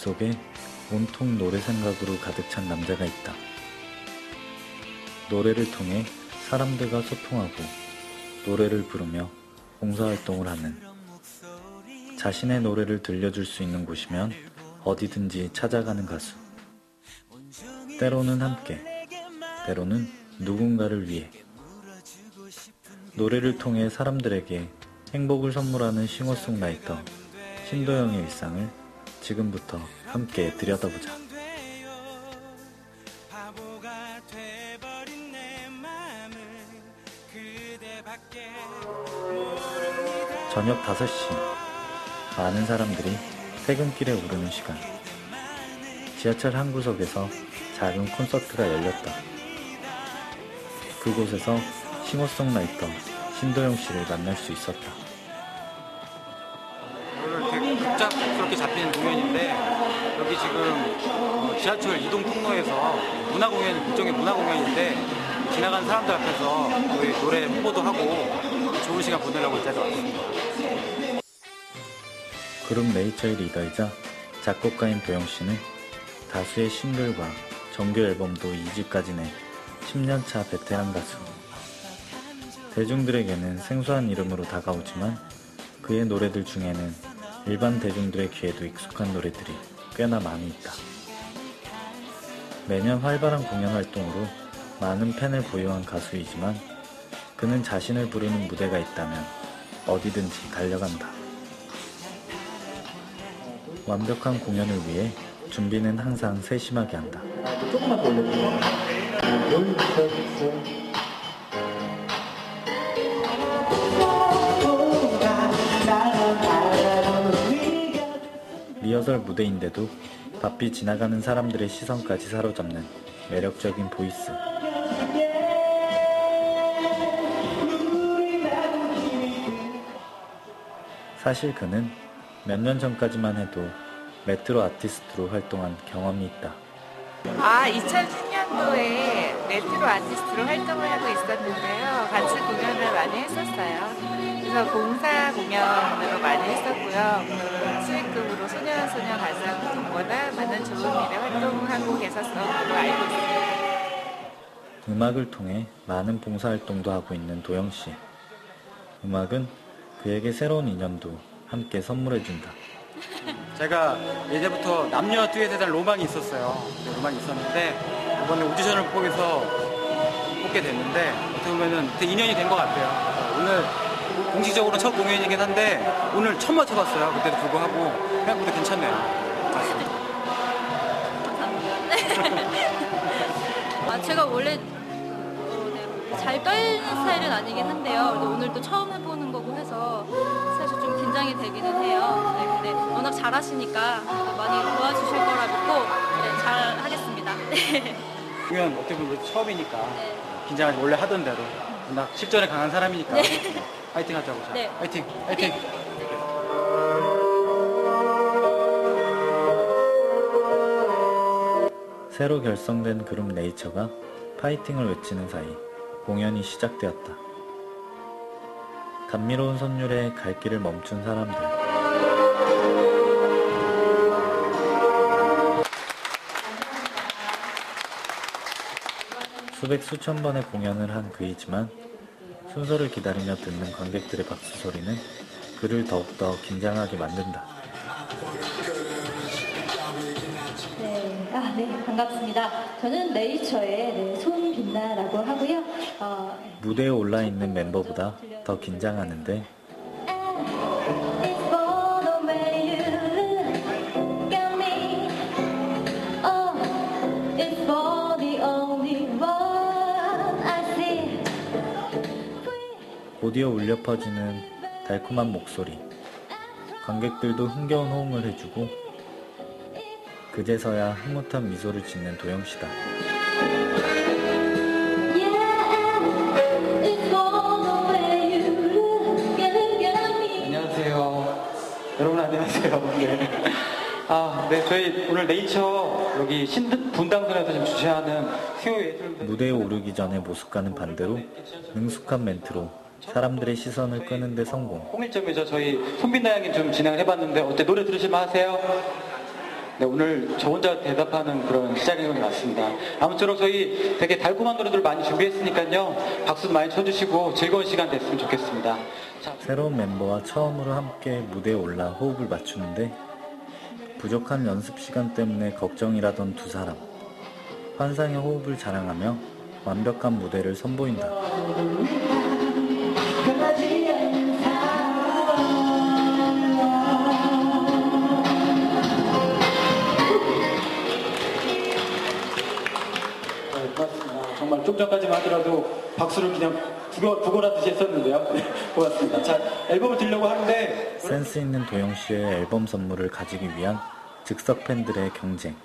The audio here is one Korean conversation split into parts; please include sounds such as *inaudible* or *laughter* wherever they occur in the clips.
맘속에 온통 노래 생각으로 가득 찬 남자가 있다. 노래를 통해 사람들과 소통하고 노래를 부르며 봉사활동을 하는 자신의 노래를 들려줄 수 있는 곳이면 어디든지 찾아가는 가수. 때로는 함께, 때로는 누군가를 위해. 노래를 통해 사람들에게 행복을 선물하는 싱어송라이터 신도영의 일상을 지금부터 함께 들여다보자. 저녁 5시. 많은 사람들이 퇴근길에 오르는 시간. 지하철 한 구석에서 작은 콘서트가 열렸다. 그곳에서 싱어송라이터 신도영 씨를 만날 수 있었다. 복잡스럽게 잡히는 공연인데 여기 지금 어, 지하철 이동 통로에서 문화 공연 일종의 문화 공연인데 지나가는 사람들 앞에서 저희 노래 홍보도 하고 좋은 시간 보내려고 이 자리에 왔습니다. 그룹 네이처의 리더이자 작곡가인 도영 씨는 다수의 싱글과 정규 앨범도 2집까지 낸 10년차 베테랑 가수. 대중들에게는 생소한 이름으로 다가오지만 그의 노래들 중에는 일반 대중들의 귀에도 익숙한 노래들이 꽤나 많이 있다. 매년 활발한 공연 활동으로 많은 팬을 보유한 가수이지만 그는 자신을 부르는 무대가 있다면 어디든지 달려간다. 완벽한 공연을 위해 준비는 항상 세심하게 한다. 조금만 더 올려주세요. 리허설 무대인데도 바삐 지나가는 사람들의 시선까지 사로잡는 매력적인 보이스. 사실 그는 몇 년 전까지만 해도 메트로 아티스트로 활동한 경험이 있다. 아, 2010년도에 메트로 아티스트로 활동을 하고 있었는데요. 같이 공연을 많이 했었어요. 그래서 봉사 공연으로 많이 했었고요. 그 수익금으로 소년소녀 가수하고 동거나 많은 좋은 일에 활동하고 계셨던 걸로 알고 있습니다. 음악을 통해 많은 봉사활동도 하고 있는 도영 씨. 음악은 그에게 새로운 인연도 함께 선물해준다. *laughs* 제가 예전부터 남녀 듀엣에 대한 로망이 있었어요. 네, 로망이 있었는데 이번에 오디션을 통해서 뽑게 됐는데 어떻게 보면은 되게 인연이 된 것 같아요. 오늘 공식적으로 첫 공연이긴 한데 오늘 처음 맞춰봤어요. 그때도 불구하고 생각보다 괜찮네요. 맞습니다. *laughs* 아, 제가 원래 어, 네, 잘 떨리는 스타일은 아니긴 한데요. 근데 오늘도 처음 해보는 거고 해서 사실 좀 긴장이 되기는 해요. 네, 근데 워낙 잘하시니까 많이 도와주실 거라 믿고 네, 잘 하겠습니다. 네. *laughs* 공연 어떻게 보면 처음이니까 네. 긴장하지 원래 하던 대로 워낙 실전에 강한 사람이니까 네. 파이팅 하자고 자. 네. 파이팅 파이팅 새로 결성된 그룹 네이처가 파이팅을 외치는 사이 공연이 시작되었다. 감미로운 선율에 갈 길을 멈춘 사람들. 수백 수천 번의 공연을 한 그이지만 순서를 기다리며 듣는 관객들의 박수 소리는 그를 더욱더 긴장하게 만든다. 네, 아, 네, 반갑습니다. 저는 네이처의 네, 손빛나라고 하고요. 어, 무대에 올라 있는 멤버보다 더 긴장하는데 곧이어 울려 퍼지는 달콤한 목소리. 관객들도 흥겨운 호응을 해주고 그제서야 흐뭇한 미소를 짓는 도영씨다. 안녕하세요. 여러분 안녕하세요. 네. 아, 네, 저희 오늘 네이처 여기 신 분당선에서 지금 주최하는 수요 예술 무대에 오르기 전의 모습과는 반대로 능숙한 멘트로 사람들의 시선을 끄는 데 성공. 홍일점에서 저희 손빛나 양이 좀 진행을 해봤는데 어때 노래 들으실만 하세요? 네, 오늘 저 혼자 대답하는 그런 시작인 것 같습니다. 아무쪼록 저희 되게 달콤한 노래들 많이 준비했으니까요. 박수 많이 쳐주시고 즐거운 시간 됐으면 좋겠습니다. 자, 새로운 멤버와 처음으로 함께 무대에 올라 호흡을 맞추는데 부족한 연습 시간 때문에 걱정이라던 두 사람. 환상의 호흡을 자랑하며 완벽한 무대를 선보인다. 좀 전까지만 하더라도 박수를 그냥 부거, 부거라듯이 했었는데요. *laughs* 네, 고맙습니다. 자, 앨범을 들려고 하는데 센스 있는 도영 씨의 앨범 선물을 가지기 위한 즉석 팬들의 경쟁.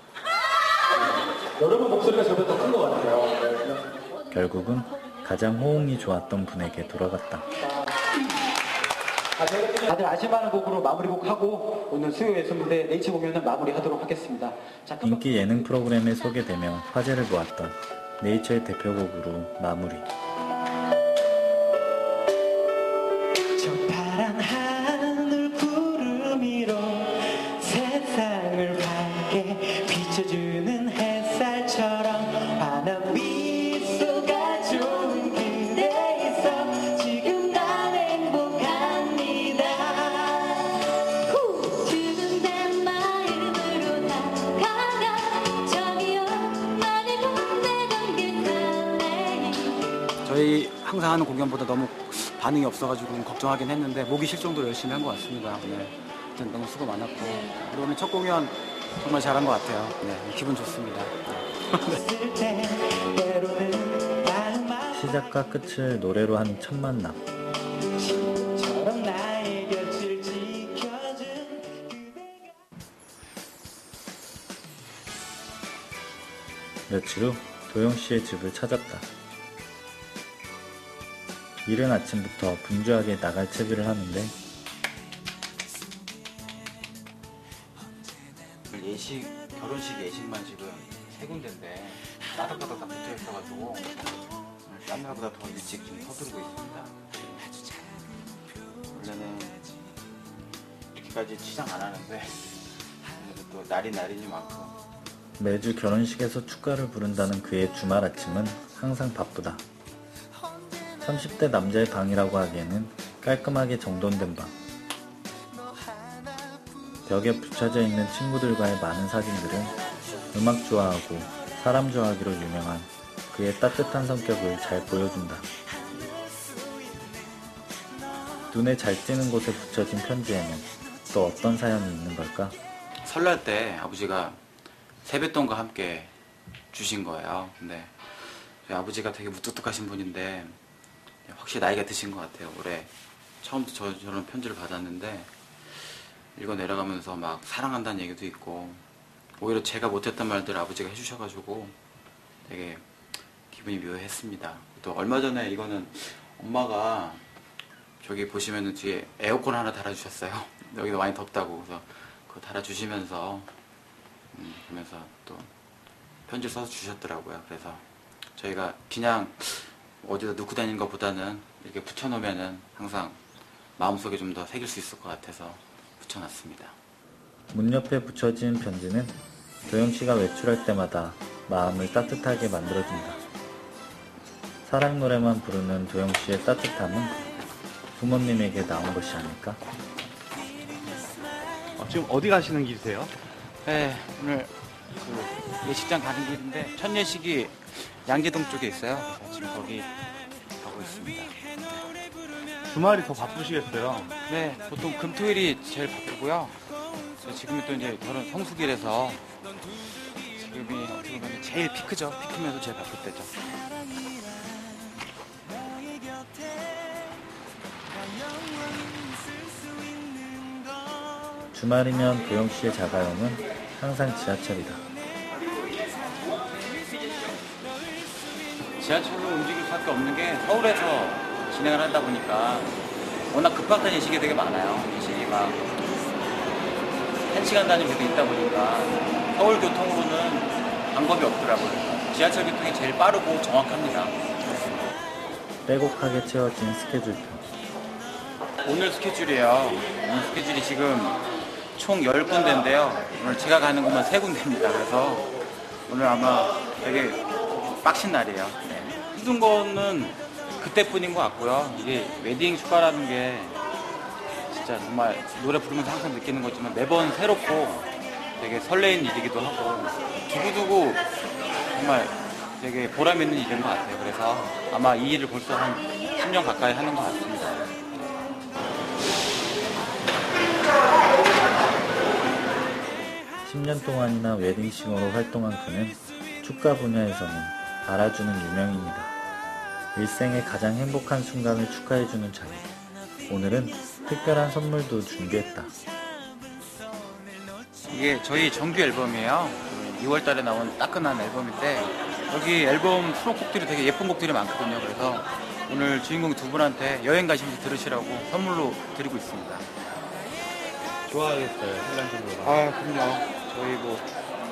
여러분 목소리가 저보다 더 큰 것 같아요. 결국은 가장 호응이 좋았던 분에게 돌아갔다. 다들 아실만한 곡으로 마무리곡 하고 오늘 수요 예술 무대 네이처 공연은 마무리하도록 하겠습니다. 자, 큰 인기 예능 프로그램에 소개되며 화제를 모았던 네이처의 대표곡으로 마무리. 저희 항상 하는 공연보다 너무 반응이 없어가지고 걱정하긴 했는데 목이 쉴 정도로 열심히 한 것 같습니다. 네. 하여튼 너무 수고 많았고 그리고 오늘 첫 공연 정말 잘한 것 같아요. 네, 기분 좋습니다. 시작과 끝을 노래로 한 첫 만남. 며칠 후 도영 씨의 집을 찾았다. 이른 아침부터 분주하게 나갈 채비를 하는데 예식 결혼식 예식만 지금 세 군데인데 따닥따닥 다 붙어 있어가지고 날보다 더 일찍 좀 서두르고 있습니다. 원래는 이렇게까지 치장 안 하는데 또 날이 날이니만큼 매주 결혼식에서 축가를 부른다는 그의 주말 아침은 항상 바쁘다. 30대 남자의 방이라고 하기에는 깔끔하게 정돈된 방. 벽에 붙여져 있는 친구들과의 많은 사진들은 음악 좋아하고 사람 좋아하기로 유명한 그의 따뜻한 성격을 잘 보여준다. 눈에 잘 띄는 곳에 붙여진 편지에는 또 어떤 사연이 있는 걸까? 설날 때 아버지가 세뱃돈과 함께 주신 거예요. 근데 아버지가 되게 무뚝뚝하신 분인데 확실히 나이가 드신 것 같아요. 올해 처음부터 저, 저런 편지를 받았는데 읽어 내려가면서 막 사랑한다는 얘기도 있고 오히려 제가 못했던 말들 아버지가 해주셔가지고 되게 기분이 묘했습니다. 또 얼마 전에 이거는 엄마가 저기 보시면은 뒤에 에어컨 하나 달아주셨어요. *laughs* 여기도 많이 덥다고 그래서 그거 달아주시면서 음, 그러면서 또 편지를 써서 주셨더라고요. 그래서 저희가 그냥 어디다 넣고 다니는 것보다는 이렇게 붙여놓으면은 항상 마음속에 좀 더 새길 수 있을 것 같아서 붙여놨습니다. 문 옆에 붙여진 편지는 도영 씨가 외출할 때마다 마음을 따뜻하게 만들어준다. 사랑 노래만 부르는 도영 씨의 따뜻함은 부모님에게 나온 것이 아닐까? 어, 지금 어디 가시는 길이세요? 네, 오늘 그 예식장 가는 길인데 첫 예식이 양재동 쪽에 있어요. 그래서 지금 거기 가고 있습니다. 주말이 더 바쁘시겠어요. 네, 보통 금토일이 제일 바쁘고요. 지금이 또 이제 결혼 성수기라서 지금이 어떻게 보면 제일 피크죠. 피크면서 제일 바쁠 때죠. 주말이면 도영 씨의 자가용은 항상 지하철이다. 지하철로 움직일 수밖에 없는 게 서울에서 진행을 하다 보니까 워낙 급박한 예식이 되게 많아요. 예식이 막 1시간 단위 도 있다 보니까 서울 교통으로는 방법이 없더라고요. 지하철 교통이 제일 빠르고 정확합니다. 빼곡하게 채워진 스케줄표. 오늘 스케줄이에요. 오늘 스케줄이 지금 총 10군데인데요. 오늘 제가 가는 곳만 3군데입니다. 그래서 오늘 아마 되게 빡신 날이에요. 네. 힘든 거는 그때뿐인 것 같고요. 이게 웨딩 축가라는 게 진짜 정말 노래 부르면서 항상 느끼는 거지만 매번 새롭고 되게 설레는 일이기도 하고 두고두고 정말 되게 보람 있는 일인 것 같아요. 그래서 아마 이 일을 벌써 한 10년 가까이 하는 것 같습니다. 10년 동안이나 웨딩싱어로 활동한 그는 축가 분야에서는 알아주는 유명인이다. 일생의 가장 행복한 순간을 축하해주는 자리. 오늘은 특별한 선물도 준비했다. 이게 저희 정규 앨범이에요. 2월 달에 나온 따끈한 앨범인데 여기 앨범 수록곡들이 되게 예쁜 곡들이 많거든요. 그래서 오늘 주인공 두 분한테 여행 가시면서 들으시라고 선물로 드리고 있습니다. 좋아하겠어요, 신랑신부가. 아, 그럼요. 저희 뭐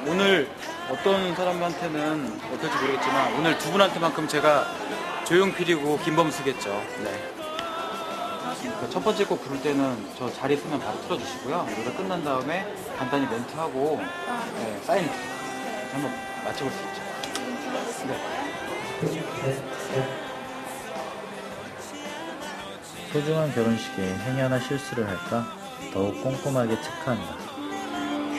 오늘 어떤 사람한테는 어떨지 모르겠지만 오늘 두 분한테만큼 제가 조용필이고 김범수겠죠. 네. 그첫 번째 곡 부를 때는 저 자리 서면 바로 틀어주시고요. 노래 끝난 다음에 간단히 멘트하고 네, 사인 한번 맞춰볼 수 있죠. 네. 소중한 결혼식에 행여나 실수를 할까 더욱 꼼꼼하게 체크한다.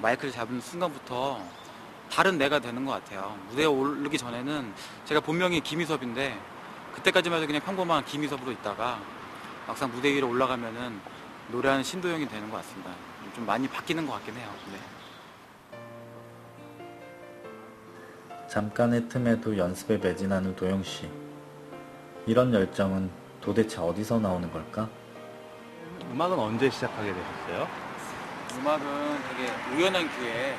마이크를 잡는 순간부터 다른 내가 되는 것 같아요. 무대에 오르기 전에는 제가 본명이 김희섭인데 그때까지만 해도 그냥 평범한 김희섭으로 있다가 막상 무대 위로 올라가면은 노래하는 신도영이 되는 것 같습니다. 좀 많이 바뀌는 것 같긴 해요. 네. 잠깐의 틈에도 연습에 매진하는 도영 씨. 이런 열정은 도대체 어디서 나오는 걸까? 음악은 언제 시작하게 되셨어요? 음악은 되게 우연한 기회에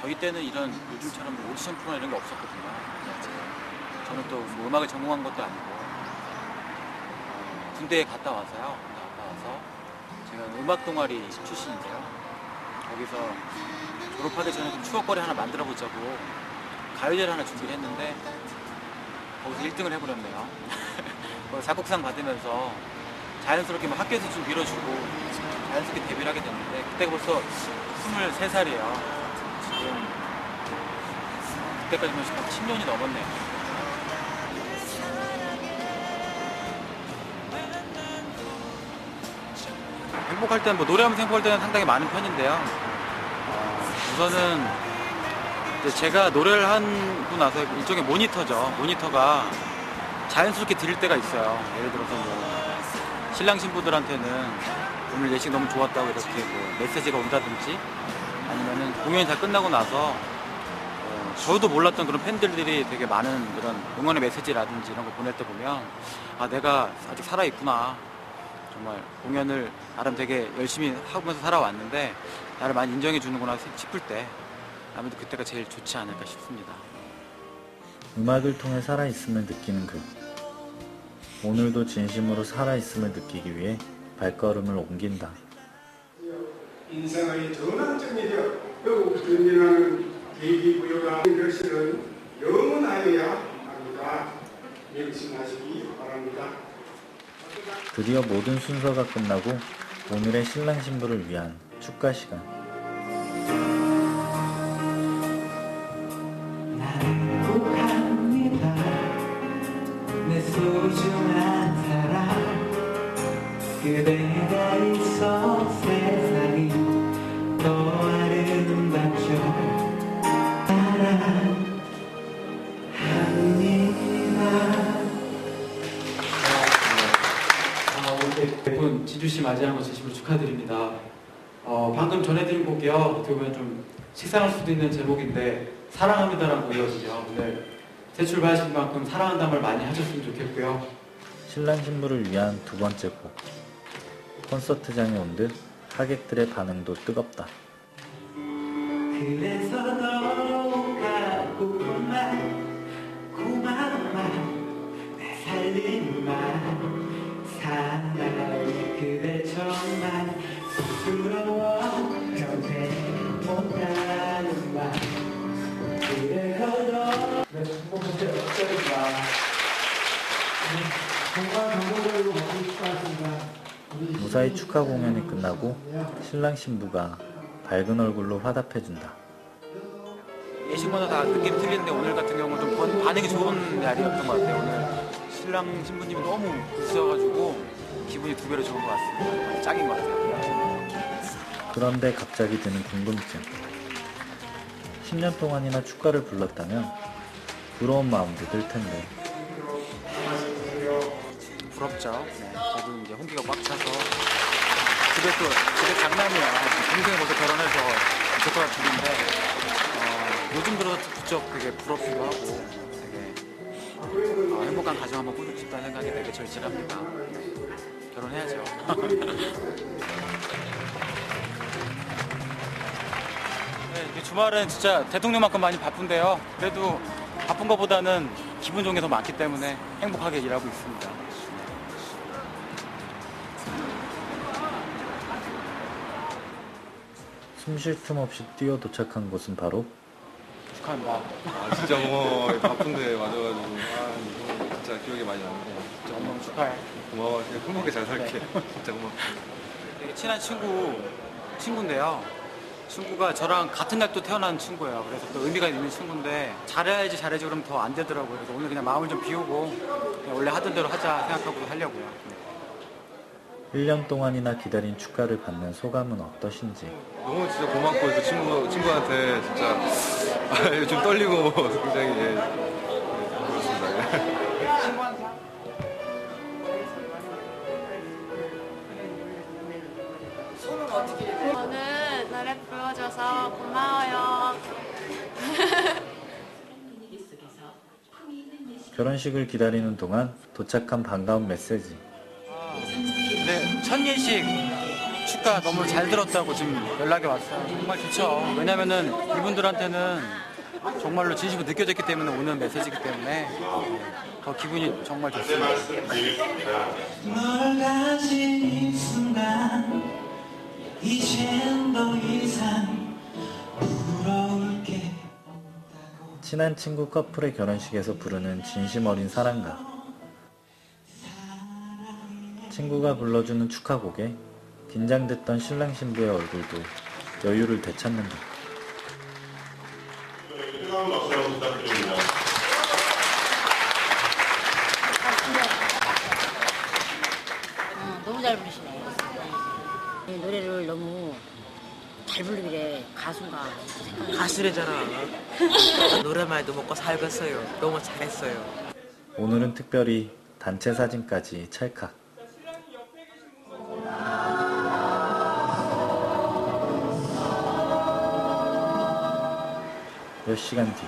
저희 때는 이런 요즘처럼 뭐 오디션 프로나 이런 게 없었거든요. 저는 또 뭐 음악을 전공한 것도 아니고 어, 군대에 갔다 와서요. 갔다 와서 제가 음악 동아리 출신인데요. 거기서 졸업하기 전에 좀 추억거리 하나 만들어 보자고 가요제를 하나 준비를 했는데 거기서 1등을 해버렸네요. *laughs* 그 작곡상 받으면서 자연스럽게 뭐 학교에서 좀 밀어주고 자연스럽게 데뷔를 하게 됐는데 그때가 벌써 23살이에요. 지금 그때까지면 10년이 넘었네요. 행복할 때는 뭐 노래하면서 행복할 때는 상당히 많은 편인데요. 어, 우선은 제가 노래를 하고 나서 일종의 모니터죠. 모니터가 자연스럽게 들릴 때가 있어요. 예를 들어서 뭐 신랑 신부들한테는 오늘 예식 너무 좋았다고 이렇게 뭐 메시지가 온다든지 아니면은 공연이 다 끝나고 나서 어, 저도 몰랐던 그런 팬들들이 되게 많은 그런 응원의 메시지라든지 이런 거 보낼 때 보면 아 내가 아직 살아 있구나 정말 공연을 나름 되게 열심히 하면서 살아왔는데 나를 많이 인정해 주는구나 싶을 때 아무래도 그때가 제일 좋지 않을까 싶습니다. 음악을 통해 살아있음을 느끼는 그. 오늘도 진심으로 살아있음을 느끼기 위해 발걸음을 옮긴다. 인생의 전환점이며 더욱 든든한 계기부여가 것은 영원하여야 합니다. 명심하시기 바랍니다. 드디어 모든 순서가 끝나고 오늘의 신랑 신부를 위한 축가 시간. 행복합니다 내 소중한 그대가 있어 세상이 더 아름답죠 사랑합니다 아, 오늘 대분 진주 씨 맞이하는 거 진심으로 축하드립니다. 어, 방금 전해드린 곡이요. 어떻게 보면 좀 식상할 수도 있는 제목인데 사랑합니다라고 이어지죠. 오늘 새 출발하신 만큼 사랑한다는 말 많이 하셨으면 좋겠고요. 신랑 신부를 위한 두 번째 곡. 콘서트장에 온 듯 하객들의 반응도 뜨겁다. 그대 정말 부끄러워 무사히 축하 공연이 끝나고 신랑 신부가 밝은 얼굴로 화답해준다. 예식마다 다 느낌 틀리는데 오늘 같은 경우는 좀 번- 반응이 좋은 날이었던 것 같아요. 오늘 신랑 신부님이 너무 웃으셔가지고 기분이 두 배로 좋은 것 같습니다. 짱인 것 같아요. 그런데 갑자기 드는 궁금증. 10년 동안이나 축가를 불렀다면 부러운 마음도 들 텐데 부럽죠. 네, 저도 이제 홍기가 꽉 차서 집에 또 집에 장남이야. 동생이 먼저 결혼해서 조카가 둘인데 어, 요즘 들어서 부쩍 되게 부럽기도 하고 되게 어, 행복한 가정 한번 꾸리고 싶다는 생각이 되게 절실합니다. 결혼해야죠. *laughs* 네, 주말은 진짜 대통령만큼 많이 바쁜데요. 그래도 바쁜 것보다는 기분 좋은 게 더 많기 때문에 행복하게 일하고 있습니다. 숨 쉴 틈 없이 뛰어 도착한 곳은 바로 축하합니다. 아 진짜 고마워 바쁜데 와줘가지고 아 이거 진짜 기억에 많이 남네 너무 축하해. 고마워 그냥 행복하게 잘 살게 *laughs* 진짜 고마워 되게 친한 친구, 친구인데요. 친구가 저랑 같은 날 또 태어난 친구예요. 그래서 또 의미가 있는 친구인데 잘해야지 잘해야지 그러면 더 안 되더라고요. 그래서 오늘 그냥 마음을 좀 비우고 그냥 원래 하던 대로 하자 생각하고 하려고요. 네. 1년 동안이나 기다린 축가를 받는 소감은 어떠신지 너무 진짜 고맙고 그 친구 친구한테 진짜 *laughs* 아, 좀 떨리고 *laughs* 굉장히 예, 예, 그렇습니다 예. 오늘 노래 불러줘서 고마워요. *laughs* 결혼식을 기다리는 동안 도착한 반가운 메시지 네, 첫 예식 축가 너무 잘 들었다고 지금 연락이 왔어요. 정말 좋죠. 왜냐면은 이분들한테는 정말로 진심으로 느껴졌기 때문에 오는 메시지이기 때문에 더 기분이 정말 좋습니다. 널 가진 이 순간 이젠 더 이상 부러울 게 친한 친구 커플의 결혼식에서 부르는 진심 어린 사랑가 친구가 불러주는 축하곡에 긴장됐던 신랑 신부의 얼굴도 여유를 되찾는다 뜨거운 박수 한번 부탁드립니다. 어, 너무 잘 부르시네. 이 노래를 너무 잘 부르길래 가수인가. 가수래잖아. *laughs* 노래만 해도 먹고 살겠어요. 너무 잘했어요. 오늘은 특별히 단체 사진까지 찰칵 몇 시간 뒤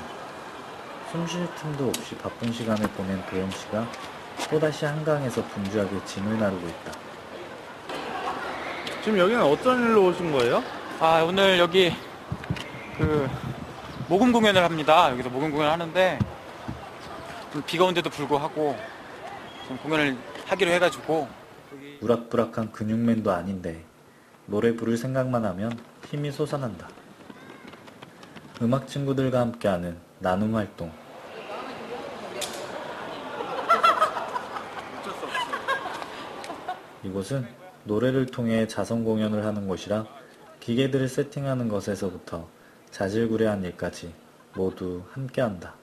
숨 쉴 틈도 없이 바쁜 시간을 보낸 도영 씨가 또다시 한강에서 분주하게 짐을 나르고 있다. 지금 여기는 어떤 일로 오신 거예요? 아 오늘 여기 그 모금 공연을 합니다. 여기서 모금 공연을 하는데 좀 비가 온데도 불구하고 좀 공연을 하기로 해가지고 우락부락한 근육맨도 아닌데 노래 부를 생각만 하면 힘이 솟아난다. 음악 친구들과 함께하는 나눔 활동. 이곳은 노래를 통해 자선 공연을 하는 곳이라 기계들을 세팅하는 것에서부터 자질구레한 일까지 모두 함께한다.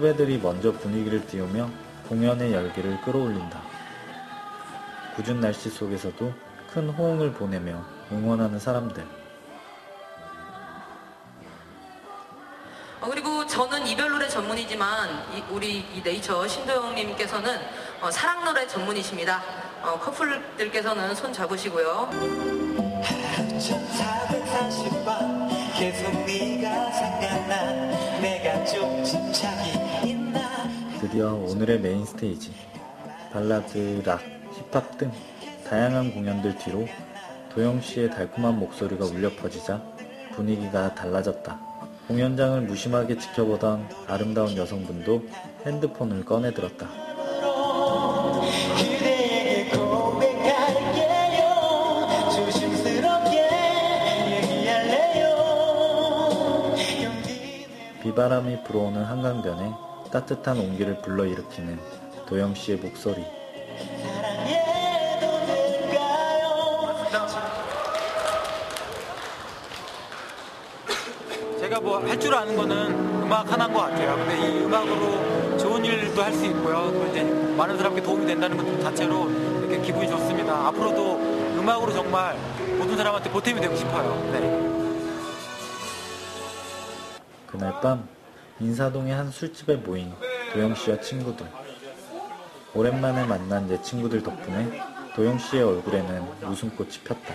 후배들이 먼저 분위기를 띄우며 공연의 열기를 끌어올린다. 궂은 날씨 속에서도 큰 호응을 보내며 응원하는 사람들. 어, 그리고 저는 이별 노래 전문이지만 이- 우리 이 네이처 신도영님께서는 어, 사랑 노래 전문이십니다. 어, 커플들께서는 손 잡으시고요. 1440번 계속 네가 좀 침착해 있나 드디어 오늘의 메인 스테이지 발라드, 락, 힙합 등 다양한 공연들 뒤로 도영 씨의 달콤한 목소리가 울려 퍼지자 분위기가 달라졌다. 공연장을 무심하게 지켜보던 아름다운 여성분도 핸드폰을 꺼내들었다. 비바람이 불어오는 한강변에 따뜻한 온기를 불러일으키는 도영 씨의 목소리. 제가 뭐 할 줄 아는 거는 음악 하나인 것 같아요. 근데 이 음악으로 좋은 일도 할 수 있고요. 또 이제 많은 사람께 도움이 된다는 것 자체로 이렇게 기분이 좋습니다. 앞으로도 음악으로 정말 모든 사람한테 보탬이 되고 싶어요. 네. 그날 밤 인사동의 한 술집에 모인 도영 씨와 친구들. 오랜만에 만난 내 친구들 덕분에 도영 씨의 얼굴에는 웃음꽃이 폈다.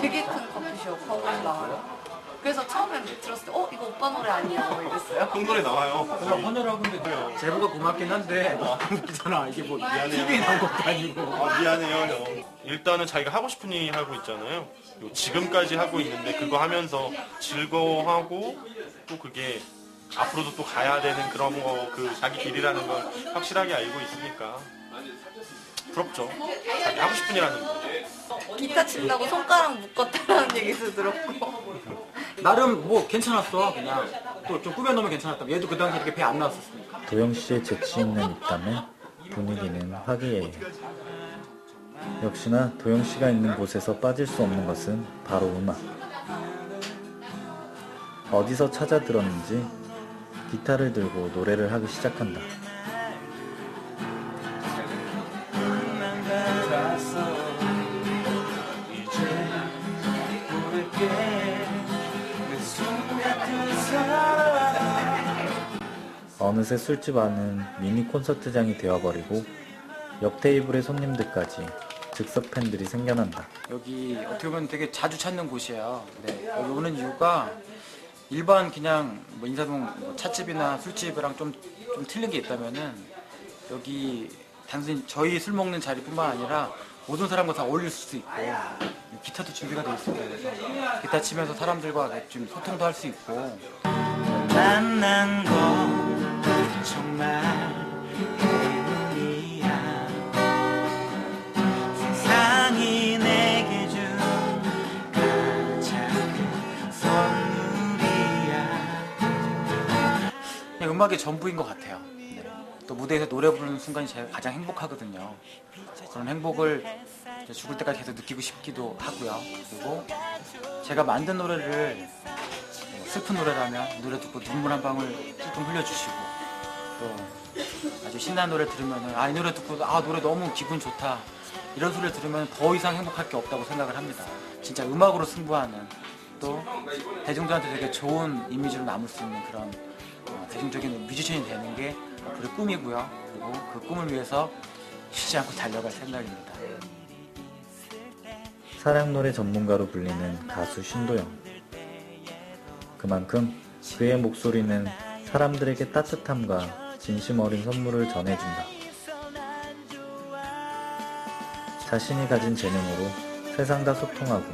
되게 큰 커피숍 허블 나와요. 그래서 처음에 들었을 때, 어, 이거 오빠 노래 아니야? 뭐 이랬어요. 형 노래 나와요. 헌혈하고 근데 제보가 고맙긴 한데 웃기잖아. 이게 뭐 TV에 나온 것도 아니고. 아, 미안해요, 형. 일단은 자기가 하고 싶은 일 하고 있잖아요. 요 지금까지 하고 있는데 그거 하면서 즐거워하고 또 그게 앞으로도 또 가야 되는 그런 거 그 자기 길이라는 걸 확실하게 알고 있으니까 부럽죠. 자기 하고 싶은 일 하는 거. 기타 친다고 손가락 묶었다라는 얘기도 들었고. 나름 뭐 괜찮았어. 그냥 또 좀 꾸며놓으면 괜찮았다. 얘도 그 당시 이렇게 배 안 나왔었으니까. 도영 씨의 재치 있는 입담에 분위기는 화기애애. 역시나 도영 씨가 있는 곳에서 빠질 수 없는 것은 바로 음악. 어디서 찾아 들었는지 기타를 들고 노래를 하기 시작한다. 어느새 술집 안은 미니 콘서트장이 되어버리고 옆 테이블의 손님들까지 즉석 팬들이 생겨난다. 여기 어떻게 보면 되게 자주 찾는 곳이에요. 네, 여기 오는 이유가 일반 그냥 뭐 인사동 뭐 찻집이나 술집이랑 좀, 좀 틀린 게 있다면은 여기 단순히 저희 술 먹는 자리뿐만 아니라 모든 사람과 다 어울릴 수 있고 기타도 준비가 되어 있습니다. 그래서 기타 치면서 사람들과 좀 소통도 할 수 있고 만난 건 정말 음악의 전부인 것 같아요. 네. 또 무대에서 노래 부르는 순간이 제가 가장 행복하거든요. 그런 행복을 죽을 때까지 계속 느끼고 싶기도 하고요. 그리고 제가 만든 노래를 뭐 슬픈 노래라면 노래 듣고 눈물 한 방울 찔끔 흘려주시고 또 아주 신나는 노래 들으면 아이 노래 듣고 아 노래 너무 기분 좋다 이런 소리를 들으면 더 이상 행복할 게 없다고 생각을 합니다. 진짜 음악으로 승부하는 또 대중들한테 되게 좋은 이미지로 남을 수 있는 그런 어, 대중적인 뮤지션이 되는 게 앞으로의 꿈이고요. 그리고 그 꿈을 위해서 쉬지 않고 달려갈 생각입니다. 사랑 노래 전문가로 불리는 가수 신도영. 그만큼 그의 목소리는 사람들에게 따뜻함과 진심 어린 선물을 전해준다. 자신이 가진 재능으로 세상과 소통하고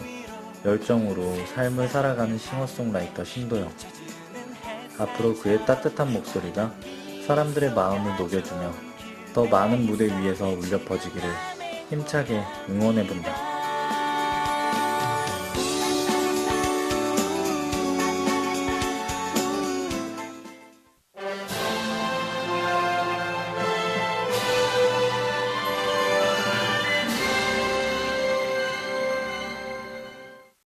열정으로 삶을 살아가는 싱어송라이터 신도영. 앞으로 그의 따뜻한 목소리가 사람들의 마음을 녹여주며 더 많은 무대 위에서 울려 퍼지기를 힘차게 응원해본다.